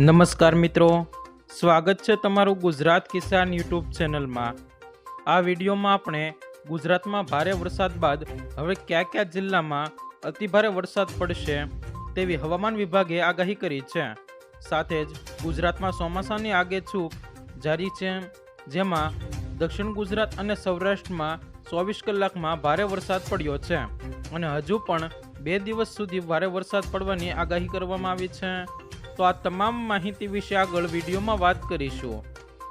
નમસ્કાર મિત્રો. સ્વાગત છે તમારું ગુજરાત કિસાન યુટ્યુબ ચેનલમાં. આ વિડીયોમાં આપણે ગુજરાતમાં ભારે વરસાદ બાદ હવે કયા કયા જિલ્લામાં અતિભારે વરસાદ પડશે તેવી હવામાન વિભાગે આગાહી કરી છે. સાથે જ ગુજરાતમાં ચોમાસાની આગેછૂપ જારી છે, જેમાં દક્ષિણ ગુજરાત અને સૌરાષ્ટ્રમાં ચોવીસ કલાકમાં ભારે વરસાદ પડ્યો છે અને હજુ પણ બે દિવસ સુધી ભારે વરસાદ પડવાની આગાહી કરવામાં આવી છે. તો આ તમામ માહિતી વિશે આગળ વિડીયોમાં વાત કરીશું.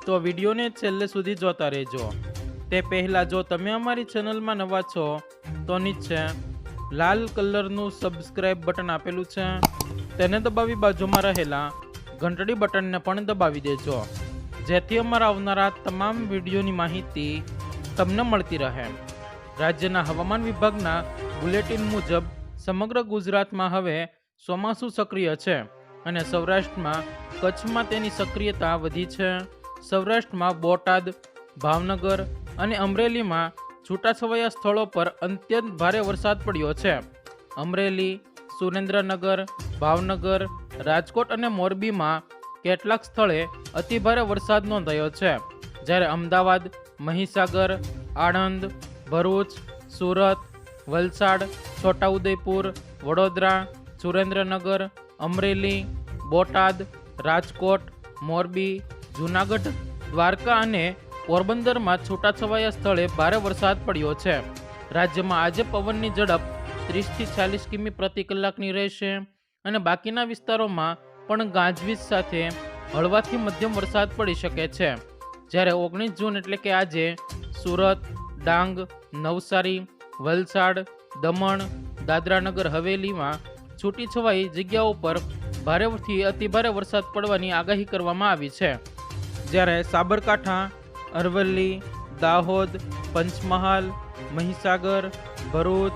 તો વિડીયોને છેલ્લે સુધી જોતા રહેજો. તે પહેલાં જો તમે અમારી ચેનલમાં નવા છો, તો નીચે લાલ કલરનું સબસ્ક્રાઇબ બટન આપેલું છે. તેને દબાવી બાજુમાં રહેલા ઘંટડી બટનને પણ દબાવી દેજો. જેથી અમારા આવનારા તમામ વિડીયોની માહિતી તમને મળતી રહે. રાજ્યના હવામાન વિભાગના બુલેટિન મુજબ સમગ્ર ગુજરાતમાં હવે ચોમાસું સક્રિય છે. અને સૌરાષ્ટ્રમાં કચ્છમાં તેની સક્રિયતા વધી છે. સૌરાષ્ટ્રમાં બોટાદ, ભાવનગર અને અમરેલીમાં છૂટાછવાયા સ્થળો પર અત્યંત ભારે વરસાદ પડ્યો છે. અમરેલી, સુરેન્દ્રનગર, ભાવનગર, રાજકોટ અને મોરબીમાં કેટલાક સ્થળે અતિભારે વરસાદ નોંધાયો છે. જ્યારે અમદાવાદ, મહીસાગર, આણંદ, ભરૂચ, સુરત, વલસાડ, છોટાઉદેપુર, વડોદરા, સુરેન્દ્રનગર, અમરેલી બોટાદ, રાજકોટ, મોરબી, જૂનાગઢ, દ્વારકા અને પોરબંદરમાં છૂટાછવાયા સ્થળે ભારે વરસાદ પડ્યો છે. રાજ્યમાં આજે પવનની ઝડપ ત્રીસથી ચાલીસ કિમી પ્રતિ કલાકની રહેશે અને બાકીના વિસ્તારોમાં પણ ગાજવીજ સાથે હળવાથી મધ્યમ વરસાદ પડી શકે છે. જ્યારે ઓગણીસ જૂન એટલે કે આજે સુરત, ડાંગ, નવસારી, વલસાડ, દમણ, દાદરાનગર, હવેલીમાં છૂટીછવાઈ જગ્યાઓ પર ભારેથી અતિભારે વરસાદ પડવાની આગાહી કરવામાં આવી છે. જ્યારે સાબરકાંઠા, અરવલ્લી, દાહોદ, પંચમહાલ, મહીસાગર, ભરૂચ,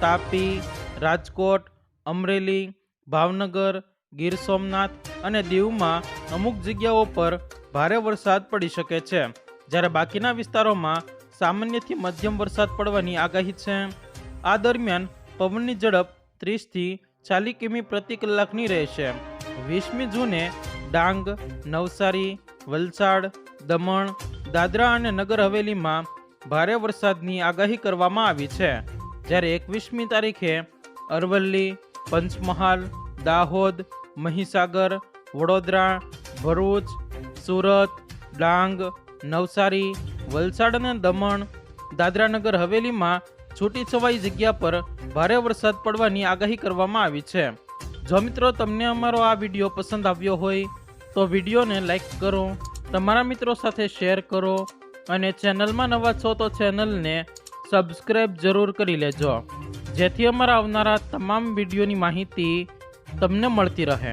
તાપી, રાજકોટ, અમરેલી, ભાવનગર, ગીર સોમનાથ અને દીવમાં અમુક જગ્યાઓ પર ભારે વરસાદ પડી શકે છે. જ્યારે બાકીના વિસ્તારોમાં સામાન્યથી મધ્યમ વરસાદ પડવાની આગાહી છે. આ દરમિયાન પવનની ઝડપ ત્રીસથી ચાલીસ કિમી પ્રતિ કલાકની રહેશે. વીસમી જૂને ડાંગ, નવસારી, વલસાડ, દમણ, દાદરા અને નગર હવેલીમાં ભારે વરસાદની આગાહી કરવામાં આવી છે. જ્યારે એકવીસમી તારીખે અરવલ્લી, પંચમહાલ, દાહોદ, મહીસાગર, વડોદરા, ભરૂચ, સુરત, ડાંગ, નવસારી, વલસાડ અને દમણ દાદરાનગર હવેલીમાં છૂટીછવાઈ જગ્યા પર ભારે વરસાદ પડવાની આગાહી કરવામાં આવી છે. જો મિત્રો તમને અમારો આ વીડિયો પસંદ આવ્યો હોય, તો વિડીયોને લાઈક કરો, તમારા મિત્રો સાથે શેર કરો અને ચેનલમાં નવા છો તો ચેનલને સબસ્ક્રાઈબ જરૂર કરી લેજો. જેથી અમારા આવનારા તમામ વિડીયોની માહિતી તમને મળતી રહે.